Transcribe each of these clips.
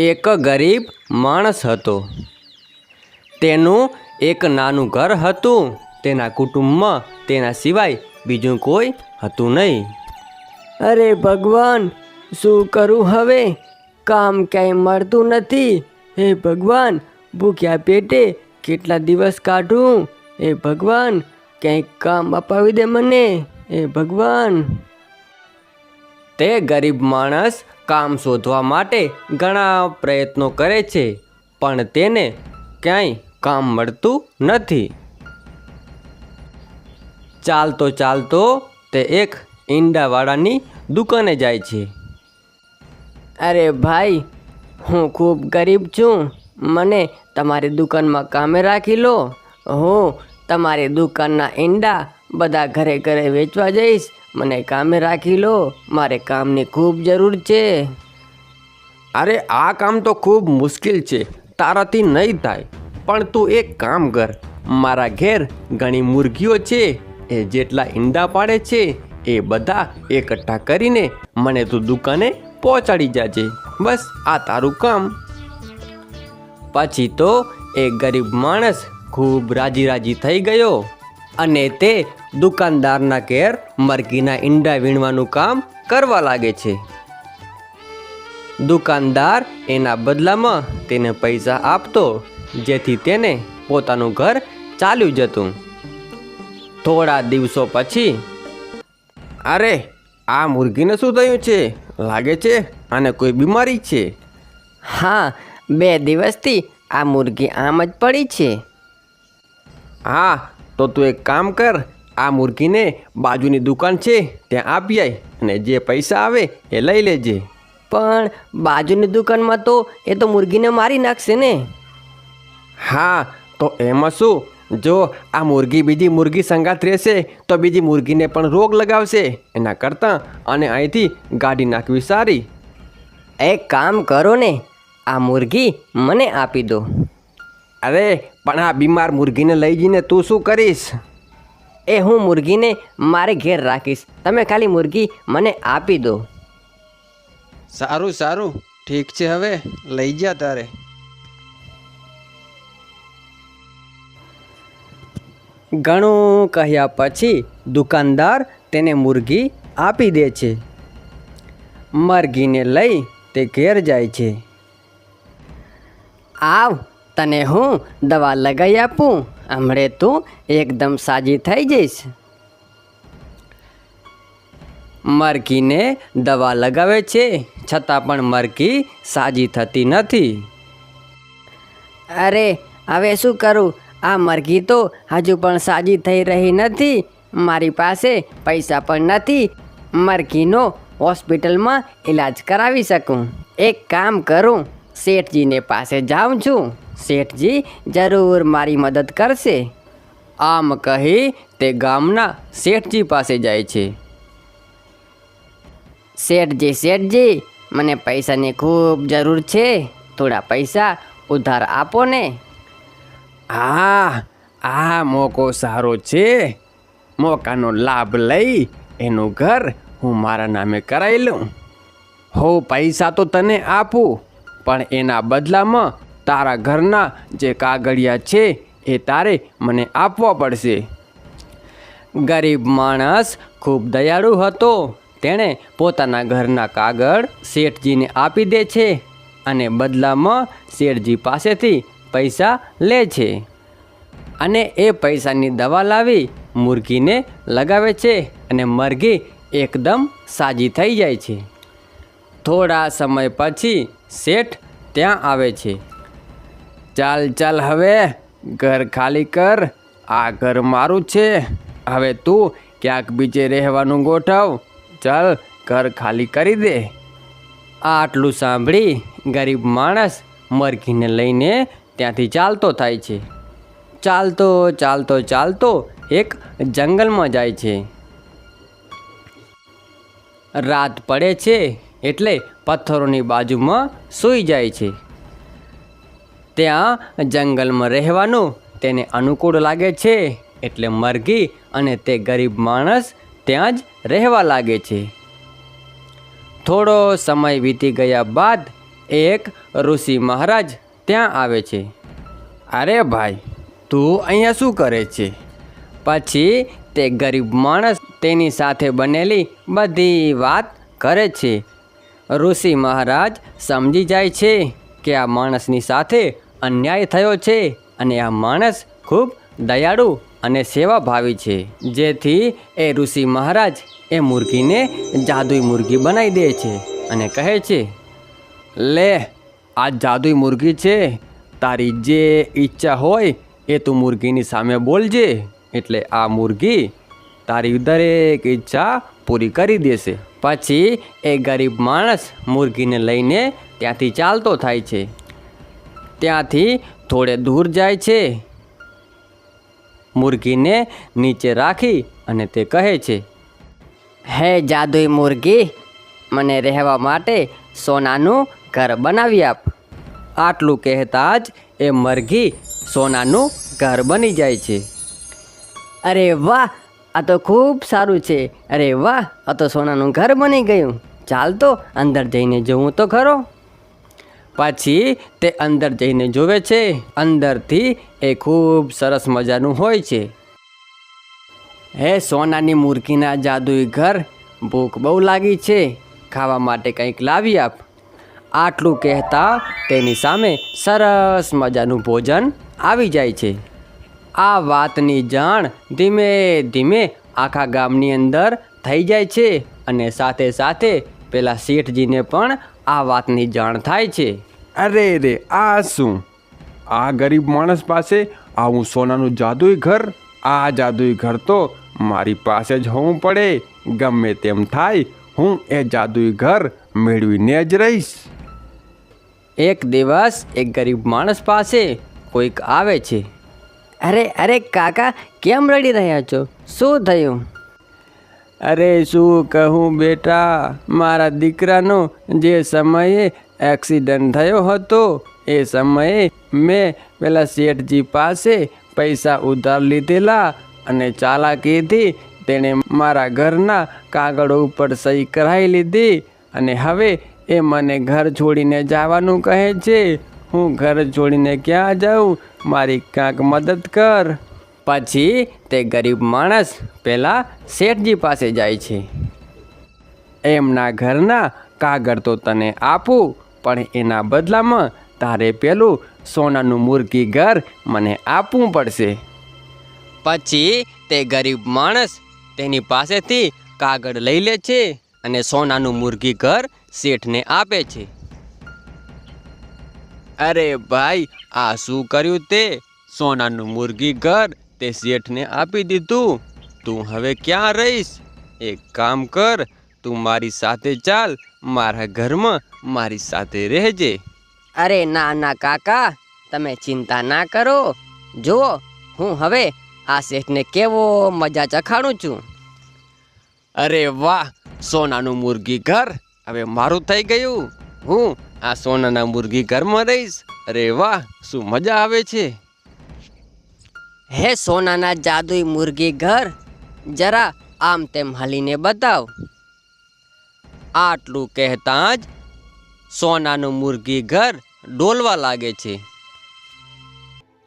એક ગરીબ માણસ હતો. તેનું એક નાનું ઘર હતું. તેના કુટુંબમાં તેના સિવાય બીજું કોઈ હતું નહીં. અરે ભગવાન, શું કરું હવે? કામ ક્યાંય મળતું નથી. હે ભગવાન, ભૂખ્યા પેટે કેટલા દિવસ કાઢું? હે ભગવાન, ક્યાંય કામ અપાવી દે મને. હે ભગવાન. તે ગરીબ માણસ કામ શોધવા માટે ઘણા પ્રયત્નો કરે છે, પણ તેને ક્યાંય કામ મળતું નથી. ચાલતો ચાલતો તે એક ઈંડાવાળાની દુકાને જાય છે. અરે ભાઈ, હું ખૂબ ગરીબ છું. મને તમારી દુકાનમાં કામે રાખી લો. હું તમારી દુકાનના ઈંડા બધા ઘરે ઘરે વેચવા જઈશ. મને કામે રાખી લો. મારે કામની ખૂબ જરૂર છે. અરે, આ કામ તો ખૂબ મુશ્કેલ છે. તારાથી નહીં થાય. પણ તું એક કામ કર. મારા ઘેર ઘણી મુરગીઓ છે. એ જેટલા ઈંડા પાડે છે, એ બધા એકઠા કરીને મને તું દુકાને પહોંચાડી જાજે. બસ, આ તારું કામ. પછી તો એ ગરીબ માણસ ખૂબ રાજી રાજી થઈ ગયો. અને તે દુકાનદારના ઘેર મરઘીના ઈંડા વીણવાનું કામ કરવા લાગે છે. દુકાનદાર એના બદલામાં તેને પૈસા આપતો જેથી તેને પોતાનું ઘર ચાલ્યું જતું. થોડા દિવસો પછી અરે આ મુરગીને શું થયું છે? લાગે છે આને કોઈ બીમારી છે? હા બે દિવસથી આ મુરગી આમ જ પડી છે. હા તો તું એક કામ કર આ મુરઘીને બાજુની દુકાન છે ત્યાં આપી આય અને જે પૈસા આવે એ લઈ લેજે. પણ બાજુની દુકાનમાં તો એ તો મુરઘીને મારી નાખશે ને. હા તો એમાં શું? જો આ મુરગી બીજી મુરગી સંગાત રહેશે તો બીજી મુરગીને પણ રોગ લગાવશે. એના કરતાં અને અહીંથી ગાડી નાખવી સારી. એક કામ કરો ને આ મુરગી મને આપી દો. અરે પણ આ બીમાર મુરગીને લઈ જઈને તું શું કરીશ? એ હું મુરગીને મારે ઘેર રાખીશ. તમે ખાલી મુરગી મને આપી દો. સારું સારું. ઠીક છે હવે. લઈ જા તારે. ઘણું કહ્યા પછી દુકાનદાર તેને મુરગી આપી દે છે. મરઘીને લઈ તે ઘેર જાય છે. આવ તને હું દવા લગાવી આપું? હમણે તું એકદમ સાજી થઈ જઈશ. મરઘીને દવા લગાવે છે, છતાં પણ મરઘી સાજી થતી નથી. અરે, હવે શું કરું? આ મરઘી તો હજુ પણ સાજી થઈ રહી નથી. મારી પાસે પૈસા પણ નથી. મરઘીનો હોસ્પિટલમાં ઈલાજ કરાવી શકું. એક કામ કરું. શેઠજીને પાસે જાઉં છું. શેઠજી જરૂર મારી મદદ કરશે. આમ કહી તે ગામના શેઠજી પાસે જાય છે. શેઠજી શેઠજી, મને પૈસાની ખૂબ જરૂર છે. થોડા પૈસા ઉધાર આપો ને. હા આ મોકો સારો છે. મોકાનો લાભ લઈ એનું ઘર હું મારા નામે કરાવી લઉં. હું પૈસા તો તને આપું. પણ એના બદલામાં તારા ઘરના જે કાગળિયા છે એ તારે મને આપવા પડશે. ગરીબ માણસ ખૂબ દયાળુ હતો. તેણે પોતાના ઘરના કાગળ શેઠજીને આપી દે છે અને બદલામાં શેઠજી પાસેથી પૈસા લે છે. અને એ પૈસાની દવા લાવી મુરગીને લગાવે છે અને મરઘી એકદમ સાજી થઈ જાય છે. થોડા સમય પછી શેઠ ત્યાં આવે છે. ચાલ ચાલ હવે, ઘર ખાલી કર. આ ઘર મારું છે. હવે તું ક્યાંક બીજે રહેવાનું ગોઠવ. ચાલ, ઘર ખાલી કરી દે. આટલું સાંભળી ગરીબ માણસ મરઘીને લઈને ત્યાંથી ચાલતો થાય છે. ચાલતો ચાલતો ચાલતો એક જંગલમાં જાય છે. રાત પડે છે. એટલે પથ્થરોની બાજુમાં સૂઈ જાય છે. ત્યાં જંગલમાં રહેવાનું તેને અનુકૂળ લાગે છે, એટલે મરઘી અને તે ગરીબ માણસ ત્યાં જ રહેવા લાગે છે. થોડો સમય વીતી ગયા બાદ એક ઋષિ મહારાજ ત્યાં આવે છે. અરે ભાઈ, તું અહીંયા શું કરે છે? પછી તે ગરીબ માણસ તેની સાથે બનેલી બધી વાત કરે છે. ઋષિ મહારાજ સમજી જાય છે કે આ માણસની સાથે અન્યાય થયો છે અને આ માણસ ખૂબ દયાળુ અને સેવાભાવી છે. જેથી એ ઋષિ મહારાજ એ મુર્ગીને જાદુઈ મુર્ગી બનાવી દે છે અને કહે છે, લે, આ જાદુઈ મુર્ગી છે. તારી જે ઈચ્છા હોય એ તું મુર્ગીની સામે બોલજે. એટલે આ મુરગી તારી દરેક ઈચ્છા પૂરી કરી દેશે. પછી એ ગરીબ માણસ મુરગીને લઈને ત્યાંથી ચાલતો થાય છે. ત્યાંથી થોડે દૂર જાય છે. મુરગીને નીચે રાખી અને તે કહે છે, હે જાદુઈ મુરગી, મને રહેવા માટે સોનાનું ઘર બનાવી આપ. આટલું કહેતા જ એ મરઘી સોનાનું ઘર બની જાય છે. અરે વાહ આ તો ખૂબ સારું છે. અરે વાહ, આ તો સોનાનું ઘર બની ગયું. ચાલ તો, અંદર જઈને જોવું તો ખરો. પછી તે અંદર જઈને જોવે છે. અંદરથી એ ખૂબ સરસ મજાનું હોય છે. હે સોનાની મૂર્ખીના જાદુઈ ઘર, ભૂખ બહુ લાગી છે. ખાવા માટે કંઈક લાવી આપ. આટલું કહેતા તેની સામે સરસ મજાનું ભોજન આવી જાય છે. આ વાતની જાણ ધીમે ધીમે આખા ગામની અંદર થઈ જાય છે અને સાથે સાથે પેલા શેઠજીને પણ આ વાતની જાણ થાય છે. અરે રે આ શું? આ ગરીબ માણસ પાસે આવું સોનાનું જાદુઈ ઘર આ જાદુઈ ઘર તો મારી પાસે જ હોવું પડે. ગમે તેમ થાય હું એ જાદુઈ ઘર મેળવીને જ રહીશ. એક દિવસ એક ગરીબ માણસ પાસે કોઈક આવે છે. અરે અરે કાકા, કેમ રડી રહ્યા છો? શું થયું? અરે, શું કહું બેટા? મારા દીકરાનો જે સમયે એક્સિડન્ટ થયો હતો, એ સમયે મેં પેલા શેઠજી પાસે પૈસા ઉધાર લીધેલા અને ચાલાકીથી તેણે મારા ઘરના કાગળો ઉપર સહી કરાવી લીધી અને હવે એ મને ઘર છોડીને જવાનું કહે છે. હું ઘર છોડીને ક્યાં જાઉં? મારી કાંક મદદ કર. પછી તે ગરીબ માણસ પેલા શેઠજી પાસે જાય છે. એમના ઘરના કાગળ તો તને આપું, પણ એના બદલામાં તારે પેલું સોનાનું મુરગી ઘર મને આપવું પડશે. પછી તે ગરીબ માણસ તેની પાસેથી કાગળ લઈ લે છે અને સોનાનું મુરગી ઘર શેઠને આપે છે. અરે ભાઈ આ શું કર્યું તે? સોનાનું મુરગી ઘર તે શેઠને આપી દીધું. તું હવે ક્યાં રહીશ? એક કામ કર તું મારી સાથે ચાલ મારા ઘરમાં મારી સાથે રહેજે. અરે ના ના કાકા તમે ચિંતા ના કરો. જુઓ હું હવે આ શેઠને કેવો મજા ચખાડું છું. અરે વાહ સોનાનું મુરગી ઘર. હવે મારું થઈ ગયું. હું આ સોનાના મુરગી ઘરમાં રહીશ. અરે વાહ શું મજા આવે છે? હે સોનાના જાદુઈ મુરગી ઘર જરા આમ તેમ હલીને બતાવ. આટલું કહેતા જ સોનાનું મુરગી ઘર ડોલવા લાગે છે.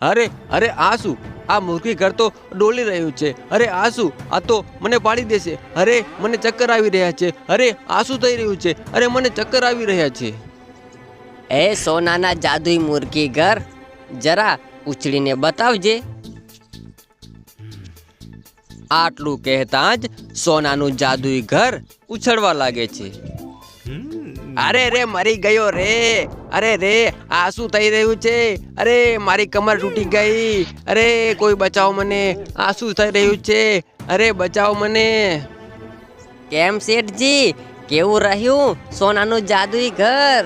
અરે અરે આ શું? આ મુરગી ઘર તો ડોલી રહ્યું છે. અરે આ શું? આ તો મને પાડી દેશે. અરે મને ચક્કર આવી રહ્યા છે. અરે આ શું થઈ રહ્યું છે? અરે મને ચક્કર આવી રહ્યા છે. હે સોનાના જાદુઈ મુરગી ઘર. જરા ઉછળીને બતાવજે. આટલું કહેતા જ સોનાનું જાદુઈ ઘર ઉછળવા લાગે છે. અરે રે મરી ગયો રે. અરે રે આ શું થઈ રહ્યું છે? અરે મારી કમર તૂટી ગઈ. અરે કોઈ બચાવ મને. આ શું થઈ રહ્યું છે? અરે બચાવ મને. કેમ શેઠજી? કેવું રહ્યું? સોનાનું જાદુઈ ઘર?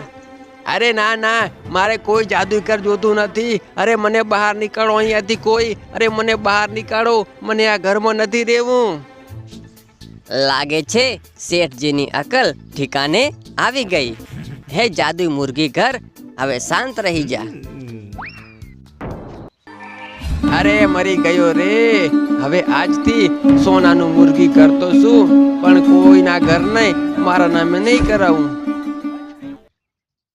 અરે ના ના મારે કોઈ જાદુઈ ઘર જોતું નથી. અરે મને બહાર નીકળો અહીંયાથી કોઈ. અરે મને બહાર નીકાળો મને આ ઘરમાં નથી રહેવું. લાગે છે શેઠજીની અકલ ઠિકાને આવી ગઈ. હે જાદુ મુરગી ઘર હવે શાંત રહી જા. અરે મરી ગયો રે. હવે આજથી સોનાનું મુરગી કરતો છું પણ કોઈના ઘર નહીં મારા નામે નહીં કરાવું.